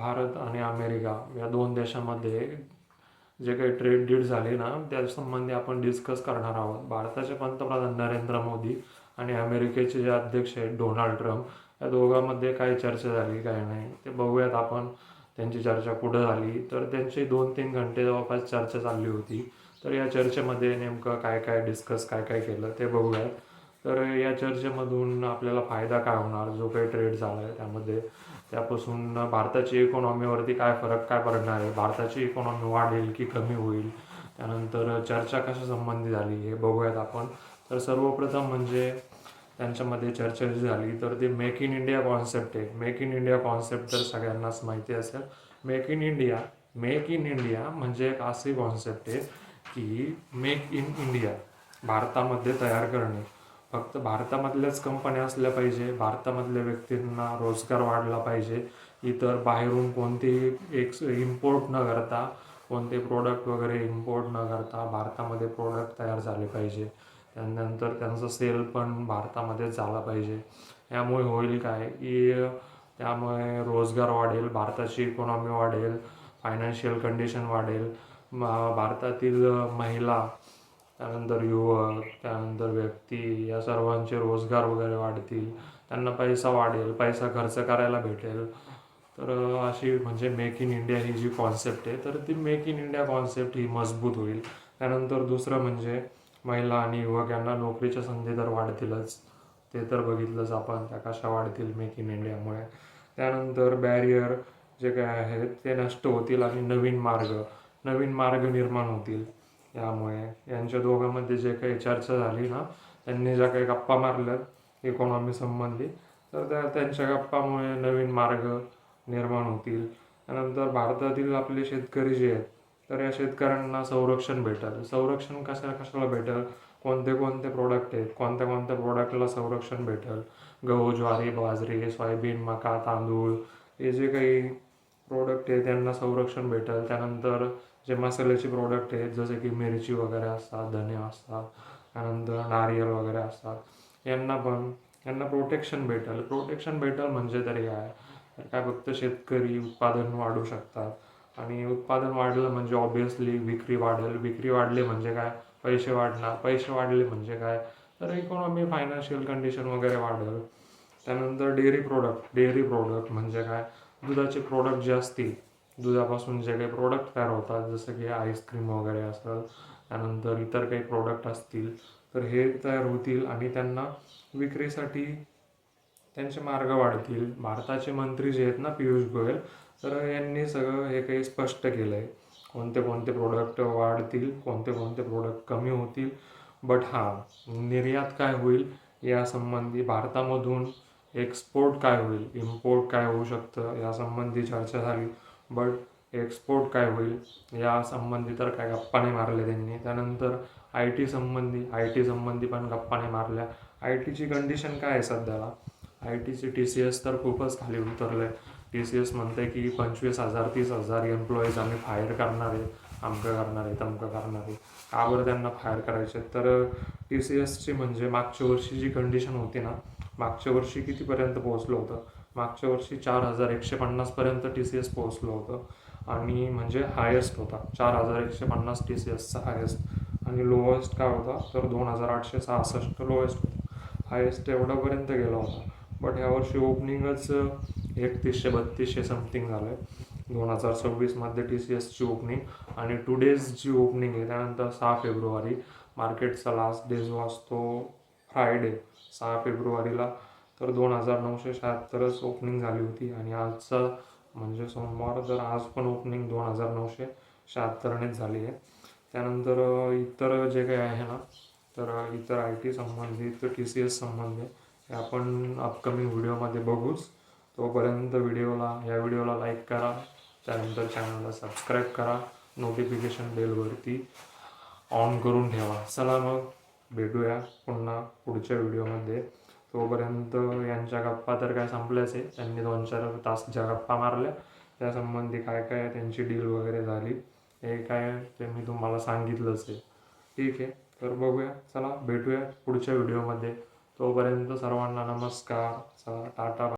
भारत आणि अमेरिका या दोन देशामध्ये जे काही ट्रेड डील झाली ना त्या संबंधी आपण डिस्कस करणार आहोत. भारताचे पंतप्रधान नरेंद्र मोदी आणि अमेरिकेचे जे अध्यक्ष आहेत डोनाल्ड ट्रम्प या दोघांमध्ये काय चर्चा झाली काय नाही ते बघूयात आपण. त्यांची चर्चा कुठं झाली. तर त्यांची दोन तीन घंटे जवळपास चर्चा चालली होती. तर या चर्चेमध्ये नेमकं काय काय डिस्कस काय काय केलं ते बघूयात. तर या चर्चेमधून आपल्याला फायदा काय होणार? जो काही ट्रेड झाला आहे त्यामध्ये त्यापासून भारताची इकॉनॉमीवरती काय फरक काय पडणार आहे? भारताची इकॉनॉमी वाढेल की कमी होईल? त्यानंतर चर्चा कशा संबंधी झाली हे बघूयात आपण. तर सर्वप्रथम म्हणजे त्यांच्यामध्ये चर्चा जी झाली तर ते मेक इन इंडिया कॉन्सेप्ट आहे. मेक इन इंडिया कॉन्सेप्ट तर सगळ्यांनाच माहिती असेल. Make in India make in India म्हणजे एक अशी कॉन्सेप्ट आहे की मेक इन इंडिया भारतामध्ये तयार करणे. फक्त भारतामधल्याच कंपन्या असल्या पाहिजे भारतामधल्या व्यक्तींना रोजगार वाढला पाहिजे. इतर बाहेरून कोणतेही एक इम्पोर्ट न करता कोणते प्रोडक्ट वगैरे इम्पोर्ट न करता भारतामध्ये प्रोडक्ट तयार झाले पाहिजे. त्यानंतर त्यांचं सेल पण भारतामध्येच झाला पाहिजे. यामुळे होईल काय? की त्यामुळे रोजगार वाढेल भारताची इकॉनॉमी वाढेल फायनान्शियल कंडिशन वाढेल. म- भारतातील महिला त्यानंतर युवक त्यानंतर व्यक्ती या सर्वांचे रोजगार वगैरे वाढतील त्यांना पैसा वाढेल पैसा खर्च करायला भेटेल. तर अशी म्हणजे मेक इन इंडिया ही जी कॉन्सेप्ट आहे तर ती मेक इन इंडिया कॉन्सेप्ट ही मजबूत होईल. त्यानंतर दुसरं म्हणजे महिला आणि युवक यांना नोकरीच्या संधी तर वाढतीलच. ते तर बघितलंच आपण त्या कशा वाढतील मेक इन इंडियामुळे त्यानंतर बॅरियर जे काय आहेत ते नष्ट होतील आणि नवीन मार्ग नवीन मार्ग निर्माण होतील. यामुळे यांच्या दोघांमध्ये जे काही चर्चा झाली ना त्यांनी ज्या काही गप्पा मारल्या इकॉनॉमी संबंधी तर त्या त्यांच्या गप्पामुळे नवीन मार्ग निर्माण होतील. त्यानंतर भारतातील आपले शेतकरी जे आहेत तर या शेतकऱ्यांना संरक्षण भेटेल. संरक्षण कशा कशाला भेटेल? कोणते कोणते प्रोडक्ट आहेत? कोणत्या कोणत्या प्रोडक्टला संरक्षण भेटेल? गहू ज्वारी बाजरी सोयाबीन मका तांदूळ हे जे काही प्रोडक्ट आहे त्यांना संरक्षण भेटेल. त्यानंतर जे मसाल्याचे प्रोडक्ट आहेत जसे की मिरची वगैरे असतात धने असतात त्यानंतर नारियल वगैरे असतात यांना पण यांना प्रोटेक्शन भेटेल. प्रोटेक्शन भेटेल म्हणजे तरी काय? तर काय फक्त शेतकरी उत्पादन वाढू शकतात. आणि उत्पादन वाढलं म्हणजे ऑब्विसली विक्री वाढेल. विक्री वाढली म्हणजे काय? पैसे वाढणार. पैसे वाढले म्हणजे काय? तर इकॉनॉमी फायनान्शियल कंडिशन वगैरे वाढेल. त्यानंतर डेअरी प्रोडक्ट डेअरी प्रोडक्ट म्हणजे काय? दुधाचे प्रोडक्ट जे असतील दुधापासून जे काही प्रोडक्ट तयार होतात जसं की आईस्क्रीम वगैरे असेल त्यानंतर इतर काही प्रोडक्ट असतील तर हे तयार होतील आणि त्यांना विक्रीसाठी त्यांचे मार्ग वाढतील. भारताचे मंत्री जे आहेत ना पियुष गोयल तर यांनी सगळं हे काही स्पष्ट केलं आहे कोणते कोणते प्रोडक्ट वाढतील कोणते कोणते प्रोडक्ट कमी होतील. बट हां निर्यात काय होईल यासंबंधी भारतामधून एक्सपोर्ट काय होईल इम्पोर्ट काय होऊ शकतं यासंबंधी चर्चा झाली. बट एक्सपोर्ट काय होईल? या संबंधी तर काय गप्पा नाही मारल्या त्यांनी. त्यानंतर आय टी संबंधी आय टी संबंधी पण गप्पा नाही मारल्या. आय टीची कंडिशन काय आहे सध्याला? आय टीची टी सी एस तर खूपच खाली उतरलं आहे टी सी एस म्हणते की पंचवीस हजार तीस हजार एम्प्लॉईज आम्ही फायर करणार आहे अमकं करणार आहे तमकं करणार आहे. का बरं त्यांना फायर करायचे तर टी सी एसची म्हणजे मागच्या वर्षी जी कंडिशन होती ना मागच्या वर्षी कितीपर्यंत पोहोचलं होतं? मागच्या वर्षी चार हजार एकशे पन्नासपर्यंत टी सी एस पोहोचलं होतं. आणि म्हणजे हायेस्ट होता. चार हजार एकशे पन्नास टी सी एसचा हायेस्ट आणि लोएस्ट काय होता? तर दोन हजार आठशे सहासष्ट लोएस्ट होता. हायेस्ट एवढ्यापर्यंत गेला होता. बट ह्यावर्षी ओपनिंगच एकतीसशे बत्तीसशे समथिंग झालं आहे दोन हजार सव्वीसमध्ये टी सी एसची ओपनिंग आणि टुडेज जी ओपनिंग आहे त्यानंतर सहा फेब्रुवारी. मार्केटचा लास्ट डे जो असतो फ्रायडे सहा फेब्रुवारीला तर दोन हजार नऊशे शहात्तरच ओपनिंग झाली होती आणि आजचा म्हणजे सोमवार तर आज पण ओपनिंग दोन हजार नऊशे शहात्तरनेच झाली आहे. त्यानंतर इतर जे काही आहे ना तर इतर आय टी संबंधित टी सी एस संबंधित हे आपण अपकमिंग व्हिडिओमध्ये बघूच. तोपर्यंत व्हिडिओला या व्हिडिओला लाईक करा. त्यानंतर चॅनलला सबस्क्राईब करा. नोटिफिकेशन बेलवरती ऑन करून ठेवा. चला मग भेटूया पुन्हा पुढच्या व्हिडिओमध्ये तोपर्यंत यांच्या गप्पा तर काय संपल्याच आहे त्यांनी दोन चार तास ज्या गप्पा मारल्या त्यासंबंधी काय काय त्यांची डील वगैरे झाली हे काय ते मी तुम्हाला सांगितलंच आहे ठीक आहे तर बघूया. चला भेटूया पुढच्या व्हिडिओमध्ये तोपर्यंत सर्वांना नमस्कार चला टाटा